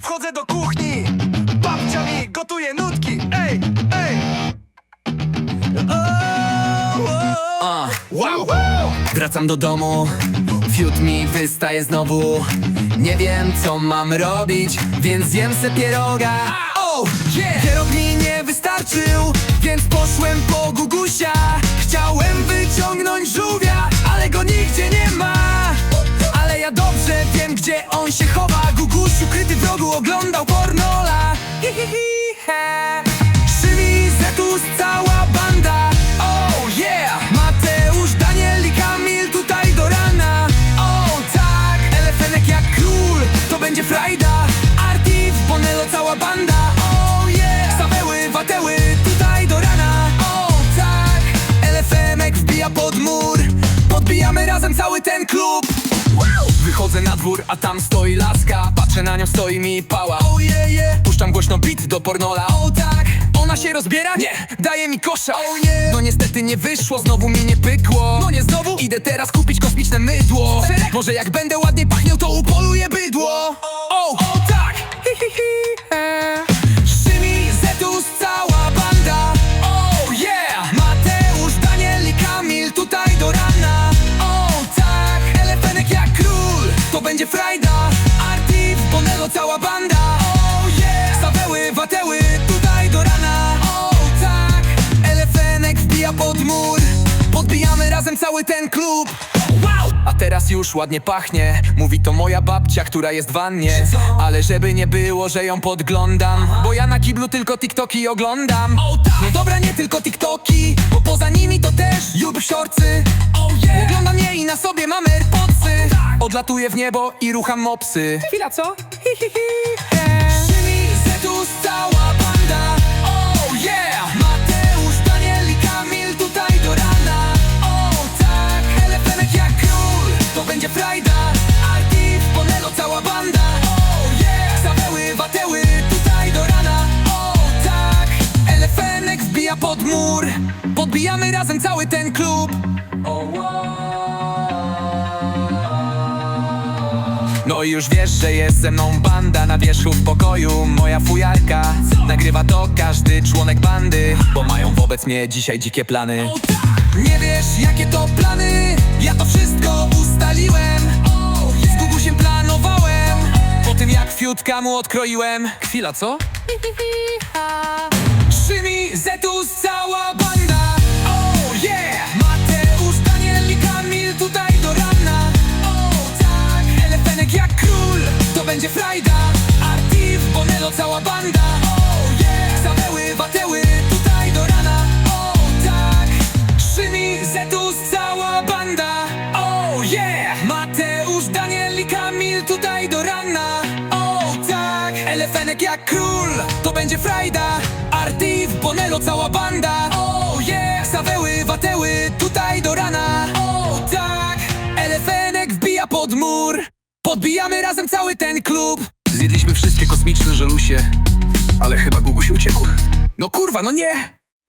Wchodzę do kuchni, babcia mi gotuje nutki. Ej, ej. Wow, wracam do domu. Fiut mi wystaje znowu. Nie wiem co mam robić Więc zjem se pieroga. Oh, yeah! Pierog mi nie wystarczył Więc poszłem po Gugusia. Chciałem wyciągnąć żółwia Ale go nigdzie nie ma. Ale ja dobrze wiem gdzie on ukryty w rogu oglądał pornola Hi, hi, hi, he. Zetus, cała banda Oh yeah! Mateusz, Daniel i Kamil tutaj do rana Oh tak! Elefenek jak król To będzie frajda Artif, Bonello, cała banda Oh yeah! Saweły, Wateły tutaj do rana Oh tak! Elefenek wbija pod mur Podbijamy razem cały ten klub Wychodzę na dwór, a tam stoi laska Patrzę na nią, stoi mi pała oh, yeah, yeah. Puszczam głośno beat do pornola O tak, ona się rozbiera? Nie, daje mi kosza oh, yeah. No niestety nie wyszło, znowu mi nie pykło No nie znowu? Idę teraz kupić kosmiczne mydło Może jak będę ładnie pachniał, to upoluję bydło O, o tak! Hi, hi, hi. Szymi, Zetus, cała banda Oh yeah! Mateusz, Daniel i Kamil tutaj do rana O tak! Elefenek jak król To będzie frajda cały ten klub. Wow! A teraz już ładnie pachnie. Mówi to moja babcia, która jest w wannie. Ale żeby nie było, że ją podglądam. Bo ja na kiblu tylko TikToki oglądam. No dobra, nie tylko TikToki Bo poza nimi to też YouTube shortsy. Oglądam je! I na sobie mam AirPodsy Odlatuję w niebo i rucham mopsy. Chwila, co? Hi, hi, hi, mur Podbijamy razem cały ten klub. No i już wiesz, że jest ze mną banda na wierzchu w pokoju. Moja fujarka Nagrywa to każdy członek bandy Bo mają wobec mnie dzisiaj dzikie plany. Nie wiesz jakie to plany? Ja to wszystko ustaliłem. Z Gugusiem planowałem. Po tym jak fiutka mu odkroiłem. Chwila, co? Cała banda Oh yeah! Saweły, Wateły tutaj do rana Oh tak! Szymi, Zetus, cała banda Oh yeah! Mateusz, Daniel i Kamil tutaj do rana Oh tak! Elefenek jak król To będzie frajda Artif, Bonello, cała banda Oh yeah! Saweły, Wateły tutaj do rana Oh tak! Elefenek wbija pod mur Podbijamy razem cały ten klub Zjedliśmy wszystkie kosmiczne żelusie, ale chyba Guguś uciekł. No kurwa, no nie!